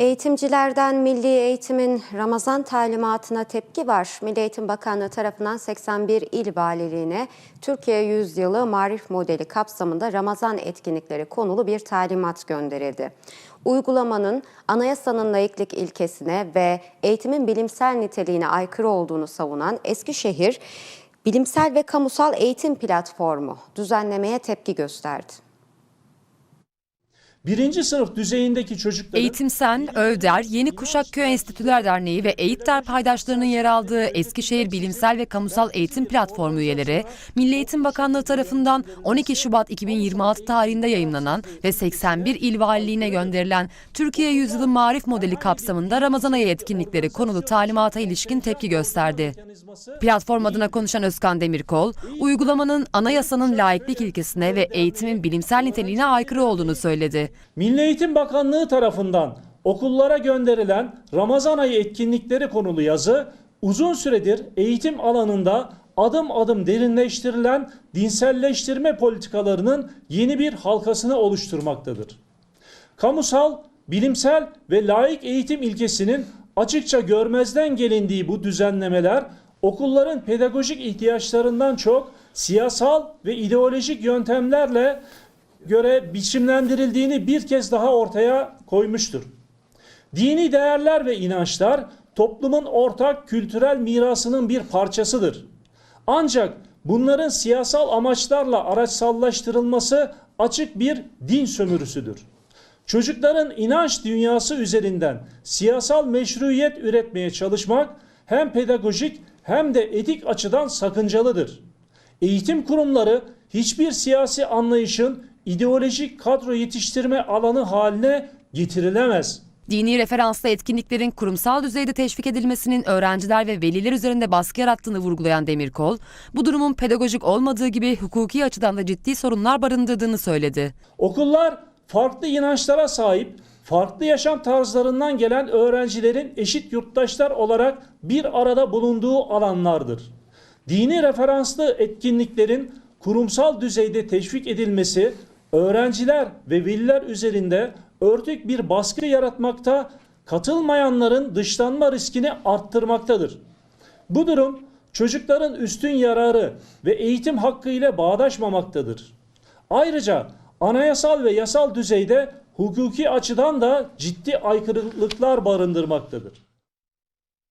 Eğitimcilerden Milli Eğitim'in Ramazan talimatına tepki var. Milli Eğitim Bakanlığı tarafından 81 il valiliğine Türkiye Yüzyılı Marif Modeli kapsamında Ramazan etkinlikleri konulu bir talimat gönderildi. Uygulamanın anayasanın layıklık ilkesine ve eğitimin bilimsel niteliğine aykırı olduğunu savunan Eskişehir Bilimsel ve Kamusal Eğitim Platformu düzenlemeye tepki gösterdi. Birinci sınıf düzeyindeki çocukların Eğitim Sen, Övder, Yeni Kuşak Köy Enstitüler Derneği ve EğitDer paydaşlarının yer aldığı Eskişehir Bilimsel ve Kamusal Eğitim Platformu üyeleri, Milli Eğitim Bakanlığı tarafından 12 Şubat 2026 tarihinde yayımlanan ve 81 il valiliğine gönderilen Türkiye Yüzyılı Marif Modeli kapsamında Ramazan ayı etkinlikleri konulu talimata ilişkin tepki gösterdi. Platform adına konuşan Özkan Demirkol, uygulamanın anayasanın layıklık ilkesine ve eğitimin bilimsel niteliğine aykırı olduğunu söyledi. Milli Eğitim Bakanlığı tarafından okullara gönderilen Ramazan ayı etkinlikleri konulu yazı uzun süredir eğitim alanında adım adım derinleştirilen dinselleştirme politikalarının yeni bir halkasını oluşturmaktadır. Kamusal, bilimsel ve layık eğitim ilkesinin açıkça görmezden gelindiği bu düzenlemeler okulların pedagojik ihtiyaçlarından çok siyasal ve ideolojik yöntemlerle göre biçimlendirildiğini bir kez daha ortaya koymuştur. Dini değerler ve inançlar toplumun ortak kültürel mirasının bir parçasıdır. Ancak bunların siyasal amaçlarla araçsallaştırılması açık bir din sömürüsüdür. Çocukların inanç dünyası üzerinden siyasal meşruiyet üretmeye çalışmak hem pedagojik hem de etik açıdan sakıncalıdır. Eğitim kurumları hiçbir siyasi anlayışın ideolojik kadro yetiştirme alanı haline getirilemez. Dini referanslı etkinliklerin kurumsal düzeyde teşvik edilmesinin öğrenciler ve veliler üzerinde baskı yarattığını vurgulayan Demirkol, bu durumun pedagojik olmadığı gibi hukuki açıdan da ciddi sorunlar barındırdığını söyledi. Okullar farklı inançlara sahip, farklı yaşam tarzlarından gelen öğrencilerin eşit yurttaşlar olarak bir arada bulunduğu alanlardır. Dini referanslı etkinliklerin kurumsal düzeyde teşvik edilmesi öğrenciler ve veliler üzerinde örtük bir baskı yaratmakta, katılmayanların dışlanma riskini arttırmaktadır. Bu durum çocukların üstün yararı ve eğitim hakkı ile bağdaşmamaktadır. Ayrıca anayasal ve yasal düzeyde hukuki açıdan da ciddi aykırılıklar barındırmaktadır.